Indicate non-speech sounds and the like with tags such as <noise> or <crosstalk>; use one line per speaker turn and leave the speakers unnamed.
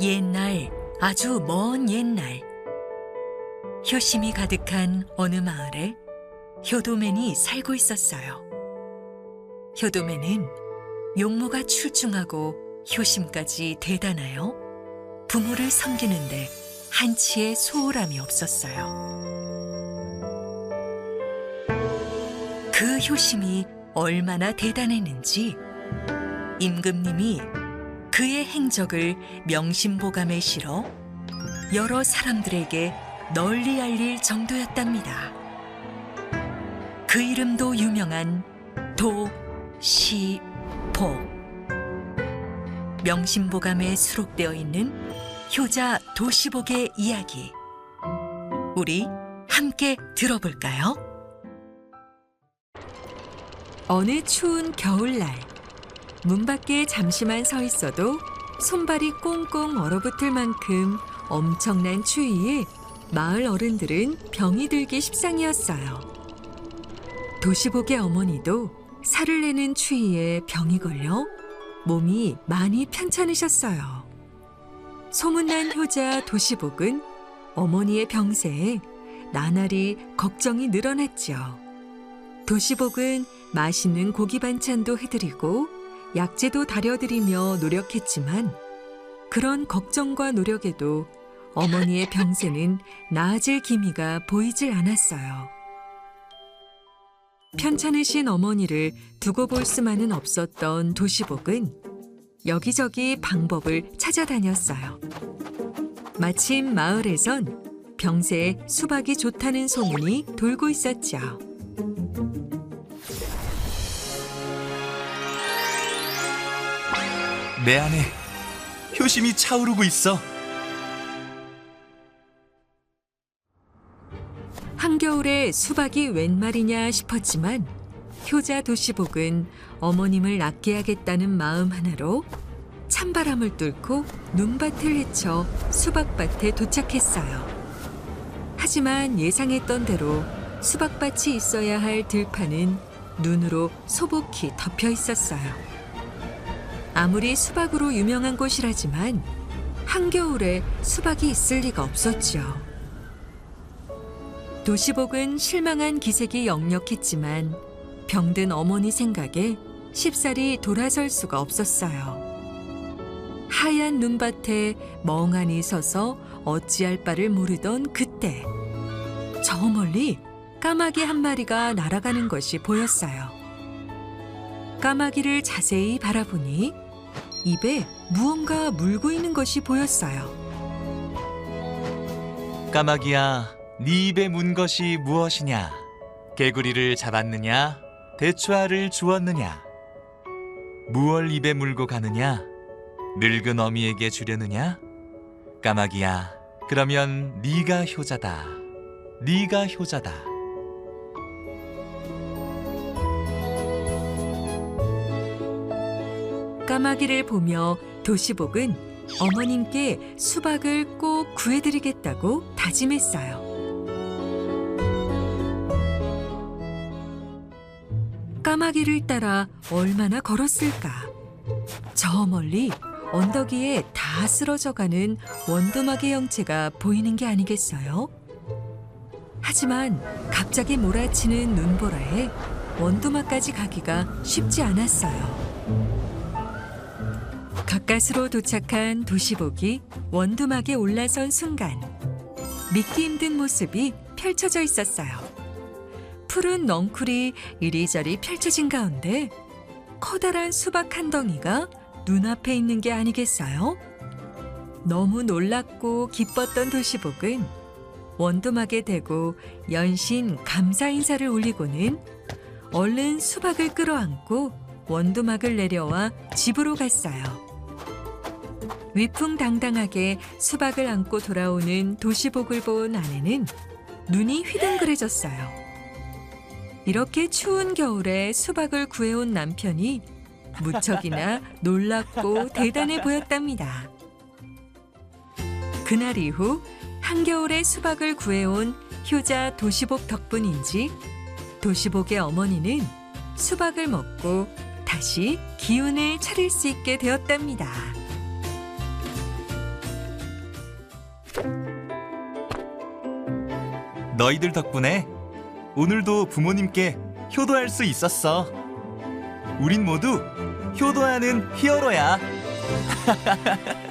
옛날, 아주 먼 옛날. 효심이 가득한 어느 마을에 효도맨이 살고 있었어요. 효도맨은 용모가 출중하고 효심까지 대단하여 부모를 섬기는데 한치의 소홀함이 없었어요. 그 효심이 얼마나 대단했는지 임금님이 그의 행적을 명심보감에 실어 여러 사람들에게 널리 알릴 정도였답니다. 그 이름도 유명한 도시복. 명심보감에 수록되어 있는 효자 도시복의 이야기. 우리 함께 들어볼까요? 어느 추운 겨울날 문 밖에 잠시만 서 있어도 손발이 꽁꽁 얼어붙을 만큼 엄청난 추위에 마을 어른들은 병이 들기 십상이었어요. 도시복의 어머니도 살을 내는 추위에 병이 걸려 몸이 많이 편찮으셨어요. 소문난 효자 도시복은 어머니의 병세에 나날이 걱정이 늘어났죠. 도시복은 맛있는 고기 반찬도 해드리고 약재도 다려드리며 노력했지만 그런 걱정과 노력에도 어머니의 병세는 나아질 기미가 보이질 않았어요. 편찮으신 어머니를 두고 볼 수만은 없었던 도시복은 여기저기 방법을 찾아다녔어요. 마침 마을에선 병세에 수박이 좋다는 소문이 돌고 있었죠.
내 안에 효심이 차오르고 있어.
한겨울에 수박이 웬 말이냐 싶었지만 효자 도시복은 어머님을 낫게 하겠다는 마음 하나로 찬바람을 뚫고 눈밭을 헤쳐 수박밭에 도착했어요. 하지만 예상했던 대로 수박밭이 있어야 할 들판은 눈으로 소복히 덮여 있었어요. 아무리 수박으로 유명한 곳이라지만 한겨울에 수박이 있을 리가 없었죠. 도시복은 실망한 기색이 역력했지만 병든 어머니 생각에 쉽사리 돌아설 수가 없었어요. 하얀 눈밭에 멍하니 서서 어찌할 바를 모르던 그때 저 멀리 까마귀 한 마리가 날아가는 것이 보였어요. 까마귀를 자세히 바라보니 입에 무언가 물고 있는 것이 보였어요.
까마귀야, 네 입에 문 것이 무엇이냐? 개구리를 잡았느냐? 대추알을 주었느냐? 무얼 입에 물고 가느냐? 늙은 어미에게 주려느냐? 까마귀야, 그러면 네가 효자다. 네가 효자다.
까마귀를 보며 도시복은 어머님께 수박을 꼭 구해드리겠다고 다짐했어요. 까마귀를 따라 얼마나 걸었을까? 저 멀리 언덕 위에 다 쓰러져가는 원두막의 형체가 보이는 게 아니겠어요? 하지만 갑자기 몰아치는 눈보라에 원두막까지 가기가 쉽지 않았어요. 가까스로 도착한 도시복이 원두막에 올라선 순간 믿기 힘든 모습이 펼쳐져 있었어요. 푸른 넝쿨이 이리저리 펼쳐진 가운데 커다란 수박 한 덩이가 눈앞에 있는 게 아니겠어요? 너무 놀랍고 기뻤던 도시복은 원두막에 대고 연신 감사 인사를 올리고는 얼른 수박을 끌어안고 원두막을 내려와 집으로 갔어요. 위풍당당하게 수박을 안고 돌아오는 도시복을 본 아내는 눈이 휘둥그레졌어요. 이렇게 추운 겨울에 수박을 구해온 남편이 무척이나 놀랍고 대단해 보였답니다. 그날 이후 한겨울에 수박을 구해온 효자 도시복 덕분인지 도시복의 어머니는 수박을 먹고 다시 기운을 차릴 수 있게 되었답니다.
너희들 덕분에 오늘도 부모님께 효도할 수 있었어. 우린 모두 효도하는 히어로야. <laughs>